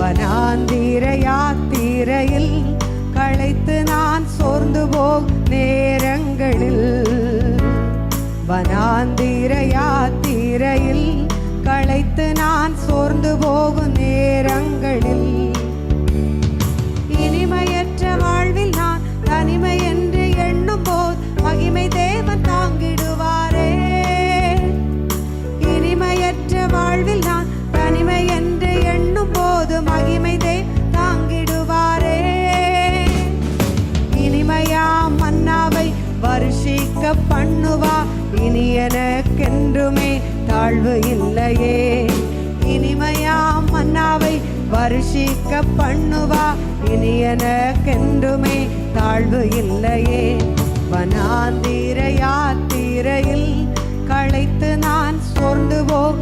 வனாந்தீர யாத்திரையில் களைத்து நான் சோர்ந்து போகும் நேரங்களில். வனாந்தீர யாத்திரையில் களைத்து நான் சோர்ந்து போகும் நேரங்கள் பண்ணுவா. இனி எனக்கென்றுமே தாழ்வு இல்லையே. இனிமையா மன்னாவை வருஷிக்க பண்ணுவா. இனி எனக்கென்றுமே தாழ்வு இல்லையே. வனாந்திர யாத்திரையில் களைத்து நான் சோர்ந்து போ.